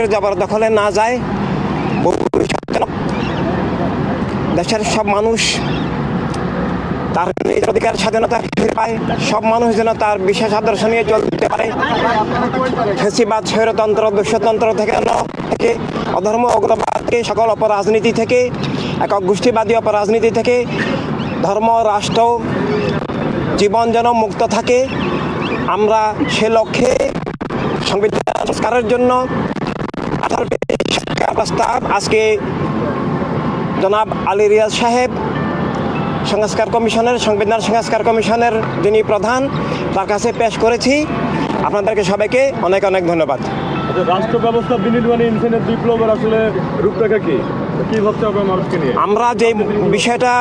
মানুষের জবরদখলে না যায়। দেশের সব মানুষ তার নিজের অধিকার, স্বাধীনতা ফিরে পায়। সব মানুষ যেন তার বিশেষ আদর্শ নিয়ে চলতে পারে। ফেসিবাদ, স্বৈরতন্ত্র দুষ্যতন্ত্র থেকে থেকে, অধর্ম অগ্রবাদ থেকে সকল অপরাজনীতি থেকে, একক গোষ্ঠীবাদী অপরাজনীতি থেকে, ধর্ম, রাষ্ট্র, জীবন যেন মুক্ত থাকে। আমরা সে লক্ষ্যে সংবিধান সংস্কারের জন্য সংস্কার প্রস্তাব আজকে জনাব আলী রিয়াজ সাহেব সংস্কার কমিশনের সংবিধান সংস্কার কমিশনের যিনি প্রধান তার কাছে পেশ করেছি। আপনাদেরকে সবাইকে অনেক অনেক ধন্যবাদ। রাষ্ট্র ব্যবস্থা বিনির্মাণে ইনসানের বিপ্লবের আসলে রূপরেখা কি? কি ভাবতে হবে মানুষকে নিয়ে? আমরা যে বিষয়টা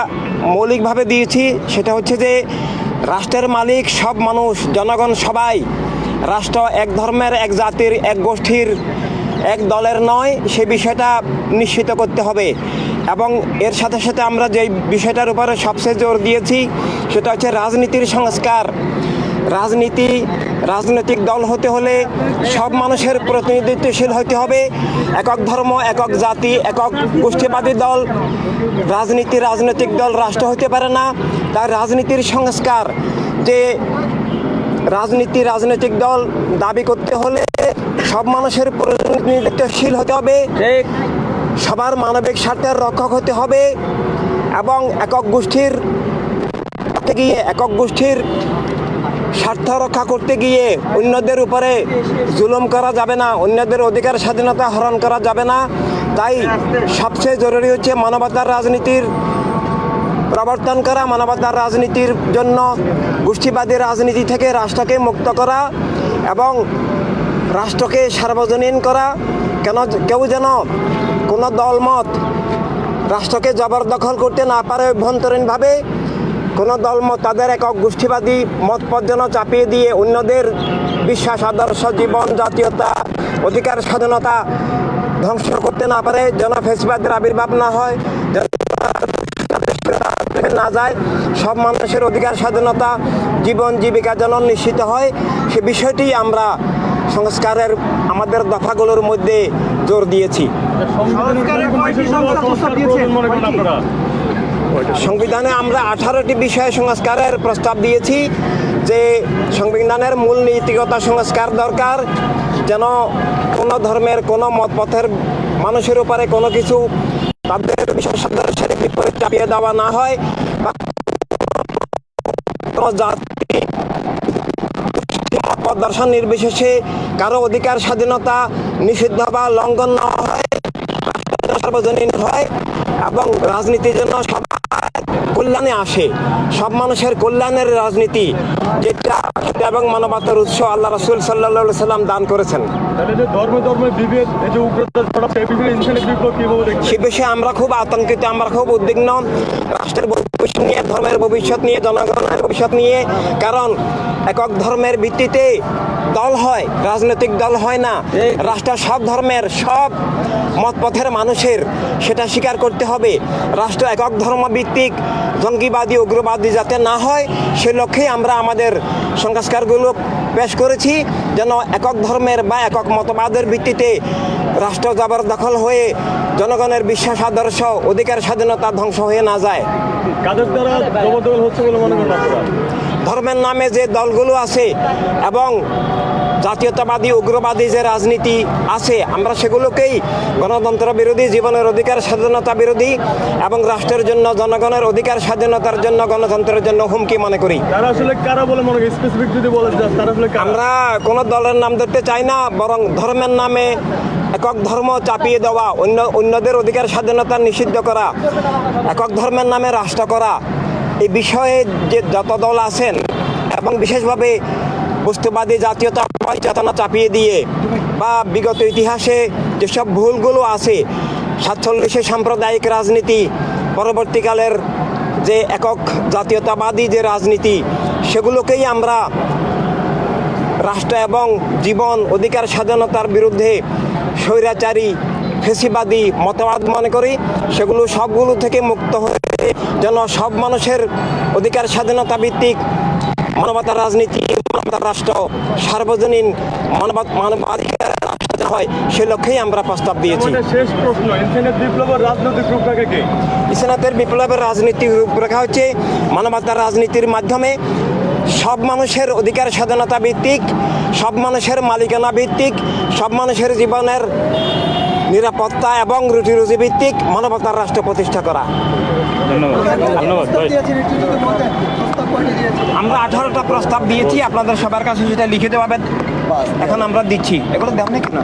মৌলিকভাবে দিয়েছি সেটা হচ্ছে যে রাষ্ট্রের মালিক সব মানুষ জনগণ সবাই রাষ্ট্র এক ধর্মের এক জাতির এক গোষ্ঠীর এক দলের নয়, সে বিষয়টা নিশ্চিত করতে হবে। এবং এর সাথে সাথে আমরা যে বিষয়টার উপরে সবচেয়ে জোর দিয়েছি, সেটা হচ্ছে রাজনীতির সংস্কার। রাজনীতি, রাজনৈতিক দল হতে হলে সব মানুষের প্রতিনিধিত্বশীল হতে হবে। একক ধর্ম, একক জাতি, একক গোষ্ঠীবাদী দল, রাজনীতি, রাজনৈতিক দল, রাষ্ট্র হতে পারে না। তার রাজনীতির সংস্কার, যে রাজনীতি, রাজনৈতিক দল দাবি করতে হলে সব মানুষের প্রতিনিধিত্বশীল হতে হবে। সবার মানবিক স্বার্থের রক্ষক হতে হবে এবং একক গোষ্ঠীর গিয়ে একক গোষ্ঠীর স্বার্থ রক্ষা করতে গিয়ে অন্যদের উপরে জুলুম করা যাবে না অন্যদের অধিকার স্বাধীনতা হরণ করা যাবে না। তাই সবচেয়ে জরুরি হচ্ছে মানবতার রাজনীতির প্রবর্তন করা মানবতার রাজনীতির জন্য গোষ্ঠীবাদী রাজনীতি থেকে রাষ্ট্রকে মুক্ত করা এবং রাষ্ট্রকে সার্বজনীন করা, কেন কেউ যেন কোনো দলমত রাষ্ট্রকে জবরদখল করতে না পারে অভ্যন্তরীণভাবে, কোনো দলমত তাদের একক গোষ্ঠীবাদী মত যেন চাপিয়ে দিয়ে অন্যদের বিশ্বাস, আদর্শ, জীবন, জাতীয়তা, অধিকার, স্বাধীনতা ধ্বংস করতে না পারে, যেন ফেসবাদের আবির্ভাব না হয় না যায়, সব মানুষের অধিকার, স্বাধীনতা, জীবন, জীবিকা যেন নিশ্চিত হয়। সে বিষয়টি আমরা সংস্কারের আমাদের দফাগুলোর মধ্যে জোর দিয়েছি। সংবিধানে আমরা আঠারোটি বিষয়ে সংস্কারের প্রস্তাব দিয়েছি যে সংবিধানের মূল নীতিগত সংস্কার দরকার যেন কোনো ধর্মের কোনো মতপথের মানুষের উপরে কোনো কিছু তাদের বিশেষ আদর্শের বিপরীত চাপিয়ে দেওয়া না হয়। বা জাতি মত দর্শন নির্বিশেষে কারও অধিকার স্বাধীনতা নিষিদ্ধ বা লঙ্ঘন না হয় সার্বজনীন হয় এবং রাজনীতির জন্য সবার কল্যাণে আসে। সব মানুষের কল্যাণের রাজনীতি যেটা এবং মানবতার উৎস আল্লাহ রসুল সাল্লাহ সাল্লাম দান করেছেন। সে বিষয়ে আমরা খুব আতঙ্কিত আমরা খুব উদ্বিগ্ন। রাষ্ট্রের ভবিষ্যৎ নিয়ে ধর্মের ভবিষ্যৎ নিয়ে জনগণের ভবিষ্যৎ নিয়ে কারণ একক ধর্মের ভিত্তিতে দল হয় রাজনৈতিক দল হয় না। রাষ্ট্র সব ধর্মের সব মতপথের মানুষের সেটা স্বীকার করতে হবে। রাষ্ট্র একক ধর্ম ভিত্তিক জঙ্গিবাদী উগ্রবাদী যাতে না হয় সে লক্ষ্যেই আমরা আমাদের সংস্কারগুলো পেশ করেছি যেন একক ধর্মের বা একক মতবাদের ভিত্তিতে রাষ্ট্র জবর দখল হয়ে জনগণের বিশ্বাস আদর্শ অধিকার স্বাধীনতা ধ্বংস হয়ে না যায়। কাদের দ্বারা হচ্ছে বলে মনে করেন ধর্মের নামে যে দলগুলো আছে এবং জাতীয়তাবাদী উগ্রবাদী যে রাজনীতি আছে আমরা সেগুলোকেই গণতন্ত্র বিরোধী জীবনের অধিকার স্বাধীনতা বিরোধী এবং রাষ্ট্রের জন্য জনগণের অধিকার স্বাধীনতার জন্য গণতন্ত্রের জন্য হুমকি মনে করি। তারা আসলে কারা বলে মনে করেন স্পেসিফিক যদি বলেন যে তারা আসলে আমরা কোনো দলের নাম ধরতে চাই না বরং ধর্মের নামে একক ধর্ম চাপিয়ে দেওয়া অন্য অন্যদের অধিকার স্বাধীনতা নিষিদ্ধ করা একক ধর্মের নামে রাষ্ট্র করা এই বিষয়ে যে যত দল আছেন এবং বিশেষভাবে বস্তুবাদী জাতীয়তা চেতনা চাপিয়ে দিয়ে বা বিগত ইতিহাসে যেসব ভুলগুলো আছে সাতচল্লিশে সাম্প্রদায়িক রাজনীতি, পরবর্তীকালের যে একক জাতীয়তাবাদী যে রাজনীতি, সেগুলোকেই আমরা রাষ্ট্র এবং জীবন অধিকার স্বাধীনতার বিরুদ্ধে স্বৈরাচারী ফেসিবাদী মতবাদ মনে করি সেগুলো সবগুলো থেকে মুক্ত হয়ে যেন সব মানুষের অধিকার স্বাধীনতা ভিত্তিক মানবতার রাজনীতি মানবতার রাষ্ট্র সার্বজনীন মানব মানবাধিকার রাষ্ট্র হয় সে লক্ষ্যেই আমরা প্রস্তাব দিয়েছি। শেষ প্রশ্ন বিপ্লবের রাজনৈতিক রূপরেখা কি? ইসলাতের বিপ্লবের রাজনীতির রূপরেখা হচ্ছে মানবতার রাজনীতির মাধ্যমে সব মানুষের অধিকার স্বাধীনতা ভিত্তিক সব মানুষের মালিকানা ভিত্তিক সব মানুষের জীবনের নিরাপত্তা এবং রুটি রুজি ভিত্তিক মানবতার রাষ্ট্র প্রতিষ্ঠা করা। আমরা আঠারোটা প্রস্তাব দিয়েছি আপনাদের সবার কাছে সেটা লিখে দেওয়া এখন আমরা দিচ্ছি। এগুলো দেন না কেন?